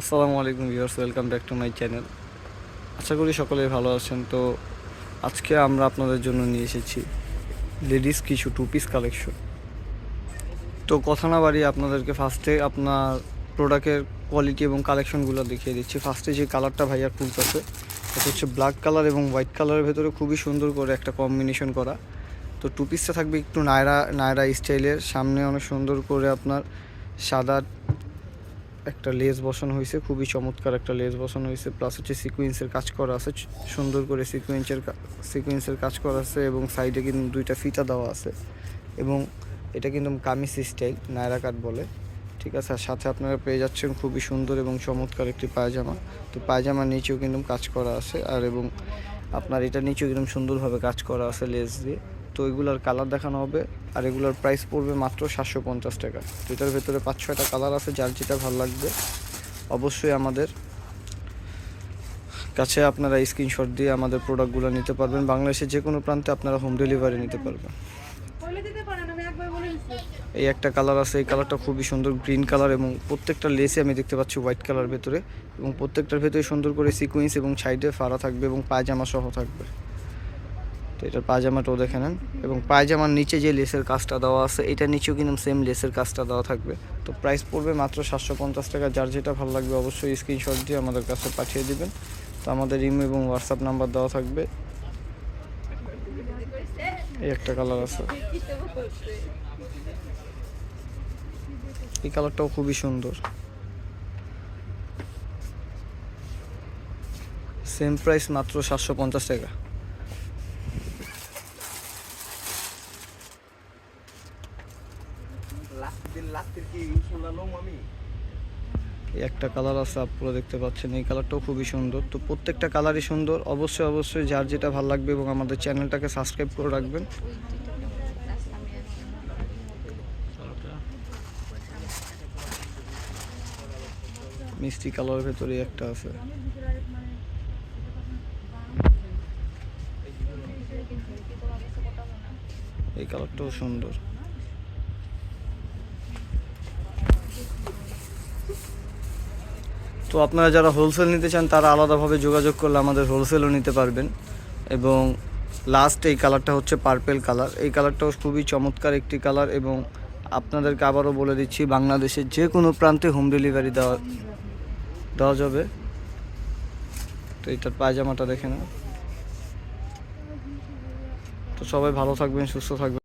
আসসালামু আলাইকুম viewers, welcome back to my channel. আশা করি সকলেই ভালো আছেন। তো আজকে আমরা আপনাদের জন্য নিয়ে এসেছি লেডিস কিছু টু পিস কালেকশন তো কথা না বাড়িয়ে আপনাদেরকে ফার্স্টে আপনার প্রোডাক্টের কোয়ালিটি এবং কালেকশনগুলো দেখিয়ে দিচ্ছি। ফার্স্টে যে কালারটা ভাইয়ার খুলতেছে এটা হচ্ছে ব্ল্যাক কালার এবং হোয়াইট কালারের ভেতরে খুবই সুন্দর করে একটা কম্বিনেশন করা। তো টু পিসটা থাকবে একটু নায়রা নায়রা স্টাইলের সামনে অনেক সুন্দর করে আপনার সাদা একটা লেস বসানো হয়েছে, খুবই চমৎকার একটা লেস বসানো হয়েছে প্লাস হচ্ছে সিকুয়েন্সের কাজ করা আছে সুন্দর করে সিকুয়েন্সের সিকুয়েন্সের কাজ করা আছে এবং সাইডে কিন্তু দুইটা ফিতা দেওয়া আছে এবং এটা কিন্তু কামিজ স্টাইল নায়রা কাট বলে, ঠিক আছে? আর সাথে আপনারা পেয়ে যাচ্ছেন খুবই সুন্দর এবং চমৎকার একটি পায়জামা। তো পায়জামার নিচেও কিন্তু কাজ করা আছে আর এবং আপনার এটা নিচেও কিন্তু সুন্দরভাবে কাজ করা আছে লেস দিয়ে। তো এগুলোর কালার দেখানো হবে। আর এগুলোর প্রাইস পড়বে মাত্র সাতশো পঞ্চাশ টাকা। তো এটার ভেতরে পাঁচ ছয়টা কালার আছে যার যেটা ভালো লাগবে অবশ্যই আমাদের কাছে আপনারা স্ক্রিনশট দিয়ে আমাদের প্রোডাক্টগুলো নিতে পারবেন। বাংলাদেশের যে কোনো প্রান্তে আপনারা হোম ডেলিভারি নিতে পারবেন। এই একটা কালার আছে এই কালারটা খুবই সুন্দর গ্রিন কালার এবং প্রত্যেকটা লেসে আমি দেখতে পাচ্ছি হোয়াইট কালার ভেতরে এবং প্রত্যেকটার ভেতরে সুন্দর করে সিকুয়েন্স এবং সাইডে ফাড়া থাকবে এবং পায়জামা সহ থাকবে। তো এটার পায়জামাটাও দেখে নেন। এবং পায়জামার নিচে যে লেসের কাজটা দেওয়া আছে, এটা নিচেও কিন্তু সেম লেসের কাজটা দেওয়া থাকবে। তো প্রাইস পড়বে মাত্র সাতশো পঞ্চাশ টাকা। যার যেটা ভালো লাগবে অবশ্যই স্ক্রিনশট দিয়ে আমাদের কাছে পাঠিয়ে দিবেন। তো আমাদের ইমো এবং হোয়াটসঅ্যাপ নাম্বার দেওয়া থাকবে। এই একটা কালার আছে। এই কালারটাও খুবই সুন্দর। সেম প্রাইস মাত্র সাতশো পঞ্চাশ টাকা। একটা কালার আছে আপনারা দেখতে পাচ্ছেন। এই কালারটাও খুবই সুন্দর। তো প্রত্যেকটা কালারই সুন্দর। অবশ্যই অবশ্যই যার যেটা ভালো লাগবে এবং আমাদের চ্যানেলটাকে সাবস্ক্রাইব করে রাখবেন। মিষ্টি কালারের ভেতরে একটা আছে। এই কালারটাও সুন্দর। তো আপনারা যারা হোলসেল নিতে চান, তারা আলাদাভাবে যোগাযোগ করলে আমাদের হোলসেলও নিতে পারবেন। এবং লাস্ট এই কালারটা হচ্ছে পার্পেল কালার এই কালারটাও খুবই চমৎকার একটি কালার এবং আপনাদেরকে আবারও বলে দিচ্ছি, বাংলাদেশের যে কোনো প্রান্তে হোম ডেলিভারি দেওয়া দেওয়া যাবে। তো এটার পায়জামাটা দেখে না তো সবাই ভালো থাকবেন, সুস্থ থাকবেন।